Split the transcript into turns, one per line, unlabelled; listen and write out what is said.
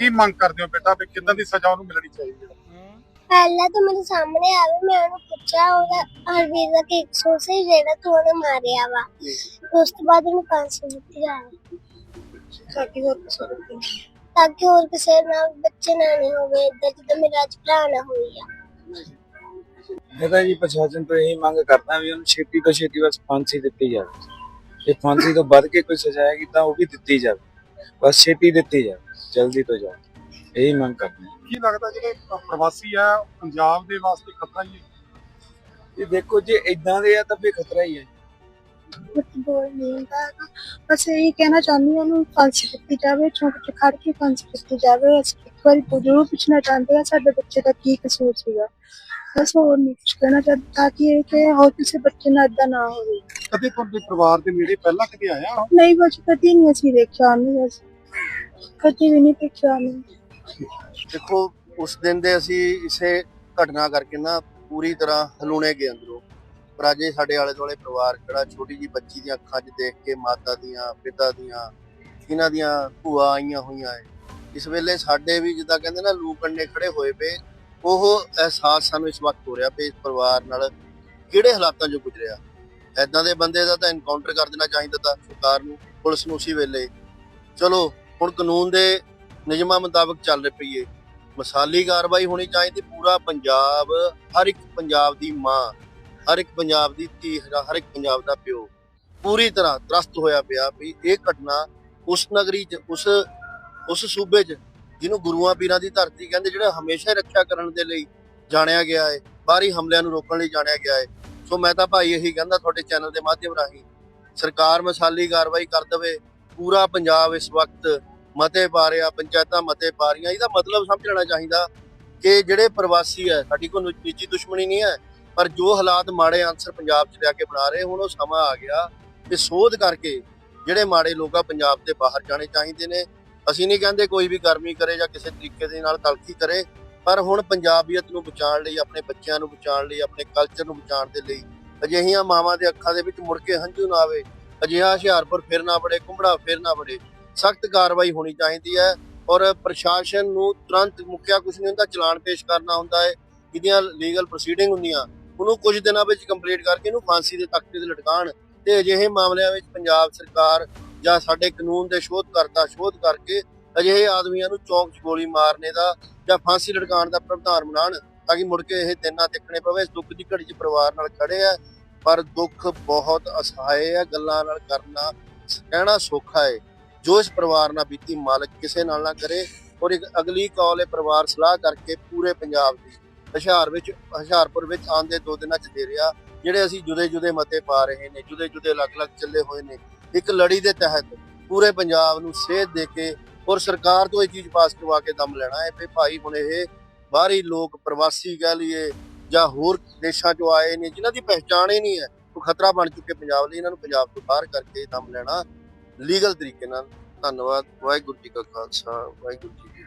ਕੀ ਮੰਗ ਕਰਦੇ ਹੋ ਬੇਟਾ ਵੀ ਕਿੱਦਾਂ ਦੀ ਸਜ਼ਾ ਉਹਨੂੰ ਮਿਲਣੀ ਚਾਹੀਦੀ ਹੈ?
ਪਹਿਲਾਂ ਤਾਂ ਮੇਰੇ ਸਾਹਮਣੇ ਆਵੇ ਮੈਂ ਉਹਨੂੰ ਪੁੱਛਿਆ ਉਹਦਾ ਹਰਵੀਰ ਦਾ ਕਿ 100 ਸੀ ਜਿਹੜਾ ਤੂੰ ਉਹਨੇ ਮਾਰਿਆ ਵਾ। ਉਸ ਤੋਂ ਬਾਅਦ ਉਹਨੂੰ 500 ਦਿੱਤੀ ਜਾਵੇ ਤਾਂ ਕਿ ਹੋਰ ਕਿਸੇ ਨੂੰ ਤਾਂ ਕਿ ਹੋਰ ਕਿਸੇ ਨਾਲ ਬੱਚੇ ਨਾ ਨਹੀਂ ਹੋਵੇ ਇਦਾਂ ਜਿੱਦਾਂ ਮੇਰਾ ਅੱਜ ਭਰਾ ਨਾ ਹੋਈ ਆ।
ਤਾਂ ਜੀ ਪ੍ਰਸ਼ਾਸਨ ਤੋਂ ਇਹੀ ਮੰਗ ਕਰਦਾ ਵੀ ਉਹਨੂੰ ਛੇਤੀ ਤੋਂ ਛੇਤੀ ਬਸ ਫਾਂਸੀ ਦਿੱਤੀ ਜਾਵੇ। ਜੇ ਫਾਂਸੀ ਤੋਂ ਵੱਧ ਕੇ ਕੋਈ ਸਜ਼ਾ ਹੈਗੀ ਤਾਂ ਉਹ ਵੀ ਦਿੱਤੀ ਜਾਵੇ। ਬਸ ਛੇਤੀ ਦਿੱਤੀ ਜਾਵੇ। ਜਲਦੀ ਤੋਂ ਜਲਦੀ। ਇਹੀ ਮੰਗ ਕਰਦੇ ਹਾਂ।
ਕੀ ਲੱਗਦਾ ਜਿਹੜੇ ਪ੍ਰਵਾਸੀ ਆ ਪੰਜਾਬ ਦੇ ਵਾਸਤੇ ਖਤਰਾ ਹੀ ਹੈ?
ਇਹ ਦੇਖੋ ਜੇ ਇਦਾਂ ਦੇ ਆ ਤਾਂ ਫੇ ਖਤਰਾ ਹੀ ਹੈ।
ਕੁਝ ਬੋਲ ਨਹੀਂ ਹੁੰਦਾ ਹੈਗਾ। ਬਸ ਇਹ ਕਹਿਣਾ ਚਾਹੁੰਦੀ ਹਾਂ ਉਹਨੂੰ ਫਾਂਸੀ ਦਿੱਤੀ ਜਾਵੇ ਚੌਂਕ 'ਚ ਖੜ ਕੇ ਫਾਂਸੀ ਦਿੱਤੀ ਜਾਵੇ। ਅਸੀਂ ਇੱਕ ਵਾਰੀ ਜ਼ਰੂਰ ਪੁੱਛਣਾ ਚਾਹੁੰਦੇ ਹਾਂ ਸਾਡੇ ਬੱਚੇ ਦਾ ਕੀ ਕਸੂਰ ਸੀਗਾ। ਬਸ ਹੋਰ ਨਹੀਂ ਕੁਝ ਕਹਿਣਾ ਚਾਹੁੰਦੇ ਤਾਂ ਕਿ ਇਹ ਕਿ ਹੋਰ ਕਿਸੇ ਬੱਚੇ ਨਾਲ ਏਦਾਂ ਨਾ ਹੋਵੇ।
ਕਦੇ ਤੁਹਾਡੇ ਪਰਿਵਾਰ ਦੇ ਨੇੜੇ ਪਹਿਲਾਂ ਕਦੇ ਆਇਆ
ਨਹੀਂ ਬਸ ਕਦੀ ਨਹੀਂ ਅਸੀਂ ਦੇਖਿਆ ਉਹਨੂੰ ਬਸ ਕਦੀ ਵੀ ਨਹੀਂ ਦੇਖਿਆ ਉਹਨੂੰ।
ਦੇਖੋ, ਉਸ ਦਿਨ ਦੇ ਅਸੀਂ ਇਸੇ ਘਟਨਾ ਕਰਕੇ ਨਾ ਪੂਰੀ ਤਰ੍ਹਾਂ ਹਲੂਣੇ ਗਏ ਅੰਦਰੋਂ। ਪਰ ਅੱਜ ਇਹ ਸਾਡੇ ਆਲੇ ਦੁਆਲੇ ਪਰਿਵਾਰ ਖੜਾ ਛੋਟੀ ਜੀ ਬੱਚੀ ਦੀਆਂ ਅੱਖਾਂ 'ਚ ਦੇਖ ਕੇ ਮਾਤਾ ਦੀਆਂ, ਪਿਤਾ ਦੀਆਂ, ਇਹਨਾਂ ਦੀਆਂ ਭੂਆ ਆਈਆਂ ਹੋਈਆਂ ਐ ਇਸ ਵੇਲੇ ਸਾਡੇ ਵੀ ਜਿੱਦਾਂ ਕਹਿੰਦੇ ਨਾ, ਲੂ ਕੰਡੇ ਖੜੇ ਹੋਏ ਪਏ। ਉਹ ਅਹਿਸਾਸ ਸਾਨੂੰ ਇਸ ਵਕਤ ਹੋ ਰਿਹਾ ਵੀ ਇਸ ਪਰਿਵਾਰ ਨਾਲ ਕਿਹੜੇ ਹਾਲਾਤਾਂ 'ਚੋਂ ਗੁਜ਼ਰਿਆ। ਐਦਾਂ ਦੇ ਬੰਦੇ ਦਾ ਤਾਂ ਐਨਕਾਊਂਟਰ ਕਰ ਦੇਣਾ ਚਾਹੀਦਾ ਤਾਂ ਸਰਕਾਰ ਨੂੰ, ਪੁਲਿਸ ਨੂੰ ਉਸੇ ਵੇਲੇ। ਚਲੋ, ਹੁਣ ਕਾਨੂੰਨ ਦੇ ਨਿਯਮਾਂ ਮੁਤਾਬਕ ਚੱਲ ਰਹੀ ਪਈ ਏ ਮਸਾਲੀ ਕਾਰਵਾਈ ਹੋਣੀ ਚਾਹੀਦੀ, ਪੂਰਾ ਪੰਜਾਬ, ਹਰ ਇੱਕ ਪੰਜਾਬ ਦੀ ਮਾਂ, ਹਰ ਇੱਕ ਪੰਜਾਬ ਦੀ ਧੀ, ਹਰ ਇੱਕ ਪੰਜਾਬ ਦਾ ਪਿਓ, ਪੂਰੀ ਤਰ੍ਹਾਂ ਤਰਸਤ ਹੋਇਆ ਪਿਆ ਵੀ ਇਹ ਘਟਨਾ ਉਸ ਨਗਰੀ 'ਚ, ਉਸ ਉਸ ਸੂਬੇ 'ਚ, ਜਿਹਨੂੰ ਗੁਰੂਆਂ ਪੀਰਾਂ ਦੀ ਧਰਤੀ ਕਹਿੰਦੇ, ਜਿਹੜਾ ਹਮੇਸ਼ਾ ਹੀ ਰੱਖਿਆ ਕਰਨ ਦੇ ਲਈ ਜਾਣਿਆ ਗਿਆ ਹੈ, ਬਾਹਰੀ ਹਮਲਿਆਂ ਨੂੰ ਰੋਕਣ ਲਈ ਜਾਣਿਆ ਗਿਆ ਹੈ। ਸੋ ਮੈਂ ਤਾਂ ਭਾਈ ਇਹੀ ਕਹਿੰਦਾ, ਤੁਹਾਡੇ ਚੈਨਲ ਦੇ ਮਾਧਿਅਮ ਰਾਹੀਂ, ਸਰਕਾਰ ਮਸਾਲੀ ਕਾਰਵਾਈ ਕਰ ਦੇਵੇ ਪੂਰਾ ਪੰਜਾਬ ਇਸ ਵਕਤ ਮਤੇ ਪਾ ਰਿਹਾ, ਪੰਚਾਇਤਾਂ ਮਤੇ ਪਾ ਰਹੀਆਂ। ਇਹਦਾ ਮਤਲਬ ਸਮਝ ਲੈਣਾ ਚਾਹੀਦਾ ਕਿ ਜਿਹੜੇ ਪ੍ਰਵਾਸੀ ਹੈ, ਸਾਡੀ ਕੋਈ ਨਿੱਜੀ ਦੁਸ਼ਮਣੀ ਨਹੀਂ ਹੈ, ਪਰ ਜੋ ਹਾਲਾਤ ਮਾੜੇ ਅਨਸਰ ਪੰਜਾਬ 'ਚ ਲਿਆ ਕੇ ਬਣਾ ਰਹੇ, ਹੁਣ ਉਹ ਸਮਾਂ ਆ ਗਿਆ ਕਿ ਸੋਧ ਕਰਕੇ ਜਿਹੜੇ ਮਾੜੇ ਲੋਕ ਆ, ਪੰਜਾਬ ਦੇ ਬਾਹਰ ਜਾਣੇ ਚਾਹੀਦੇ ਨੇ। ਅਸੀਂ ਨਹੀਂ ਕਹਿੰਦੇ ਕੋਈ ਵੀ ਗਰਮੀ ਕਰੇ ਜਾਂ ਕਿਸੇ ਤਰੀਕੇ ਦੇ ਨਾਲ ਤਲਖੀ ਕਰੇ, ਪਰ ਹੁਣ ਪੰਜਾਬੀਅਤ ਨੂੰ ਬਚਾਉਣ ਲਈ, ਆਪਣੇ ਬੱਚਿਆਂ ਨੂੰ ਬਚਾਉਣ ਲਈ, ਆਪਣੇ ਕਲਚਰ ਨੂੰ ਬਚਾਉਣ ਦੇ ਲਈ ਅਜਿਹੀਆਂ ਮਾਵਾਂ ਦੇ ਅੱਖਾਂ ਦੇ ਵਿੱਚ ਮੁੜ ਕੇ ਹੰਝੂ ਨਾ ਆਵੇ। ਅਜਿਹਾ ਹੁਸ਼ਿਆਰਪੁਰ ਫਿਰ ਨਾ ਬੜੇ ਕੁੰਬੜਾ ਫਿਰ ਨਾ ਬੜੇ ਸਖਤ ਕਾਰਵਾਈ ਹੋਣੀ ਚਾਹੀਦੀ ਹੈ ਔਰ ਪ੍ਰਸ਼ਾਸਨ ਨੂੰ ਤੁਰੰਤ ਮੁੱਕਿਆ ਕੁਝ ਨਹੀਂ ਹੁੰਦਾ, ਚਲਾਨ ਪੇਸ਼ ਕਰਨਾ ਹੁੰਦਾ ਹੈ। ਇਹਦੀਆਂ ਲੀਗਲ ਪ੍ਰੋਸੀਡਿੰਗ ਹੁੰਦੀਆਂ। ਉਹਨੂੰ ਕੁਝ ਦਿਨਾਂ ਵਿੱਚ ਕੰਪਲੀਟ ਕਰਕੇ ਇਹਨੂੰ ਫਾਂਸੀ ਦੇ ਤਖਤੇ ਤੇ ਲਟਕਾਉਣ ਤੇ ਅਜਿਹੇ ਮਾਮਲਿਆਂ ਵਿੱਚ ਪੰਜਾਬ ਸਰਕਾਰ ਜਾਂ ਸਾਡੇ ਕਾਨੂੰਨ ਦੇ ਸ਼ੋਧਕਰਤਾ ਸ਼ੋਧ ਕਰਕੇ ਅਜਿਹੇ ਆਦਮੀਆਂ ਨੂੰ ਚੌਂਕ 'ਚ ਗੋਲੀ ਮਾਰਨੇ ਦਾ ਜਾਂ ਫਾਂਸੀ ਲਟਕਾਉਣ ਦਾ ਪ੍ਰਵਧਾਨ ਬਣਾਉਣ ਤਾਂ ਕਿ ਮੁੜ ਕੇ ਇਹ ਦਿਨ ਨਾ ਦੇਖਣੇ ਪਵੇ, ਇਸ ਦੁੱਖ ਦੀ ਘੜੀ 'ਚ ਪਰਿਵਾਰ ਨਾਲ ਖੜੇ ਆ। ਪਰ ਦੁੱਖ ਬਹੁਤ ਅਸਹਾਏ ਹੈ ਗੱਲਾਂ ਨਾਲ ਕਰਨਾ ਕਹਿਣਾ ਸੌਖਾ ਹੈ ਜੋ ਇਸ ਪਰਿਵਾਰ ਨਾਲ ਬੀਤੀ ਮਾਲਕ ਕਿਸੇ ਨਾਲ ਨਾ ਕਰੇ ਔਰ ਇੱਕ ਅਗਲੀ ਕਾਲ ਇਹ ਪਰਿਵਾਰ ਸਲਾਹ ਕਰਕੇ ਪੂਰੇ ਪੰਜਾਬ ਦੀ ਹੁਸ਼ਿਆਰ ਵਿੱਚ, ਹੁਸ਼ਿਆਰਪੁਰ ਵਿੱਚ ਆਉਣ ਦੇ ਦੋ ਦਿਨਾਂ ਚ ਦੇ ਰਿਹਾ, ਜਿਹੜੇ ਅਸੀਂ ਜੁਦੇ ਜੁਦੇ ਮਤੇ ਪਾ ਰਹੇ ਨੇ ਜੁਦੇ ਜੁਦੇ ਅਲੱਗ-ਅਲੱਗ ਚੱਲੇ ਹੋਏ ਨੇ। ਇੱਕ ਲੜੀ ਦੇ ਤਹਿਤ ਪੂਰੇ ਪੰਜਾਬ ਨੂੰ ਸੇਧ ਦੇ ਕੇ ਔਰ ਸਰਕਾਰ ਤੋਂ ਇਹ ਚੀਜ਼ ਪਾਸ ਕਰਵਾ ਕੇ ਦਮ ਲੈਣਾ ਹੈ ਵੀ ਭਾਈ ਹੁਣ ਇਹ ਬਾਹਰੀ ਲੋਕ ਪ੍ਰਵਾਸੀ ਕਹਿ ਲਈਏ ਜਾਂ ਹੋਰ ਦੇਸ਼ਾਂ ਚੋਂ ਆਏ ਨੇ, ਜਿਨ੍ਹਾਂ ਦੀ ਪਹਿਚਾਣ ਹੀ ਨਹੀਂ ਹੈ, ਉਹ ਖਤਰਾ ਬਣ ਚੁੱਕੇ ਪੰਜਾਬ ਲਈ, ਇਹਨਾਂ ਨੂੰ ਪੰਜਾਬ ਤੋਂ ਬਾਹਰ ਕਰਕੇ ਦਮ ਲੈਣਾ ਲੀਗਲ ਤਰੀਕੇ ਨਾਲ। ਧੰਨਵਾਦ, ਵਾਹਿਗੁਰੂ ਜੀ ਕਾ ਖਾਲਸਾ, ਵਾਹਿਗੁਰੂ ਜੀ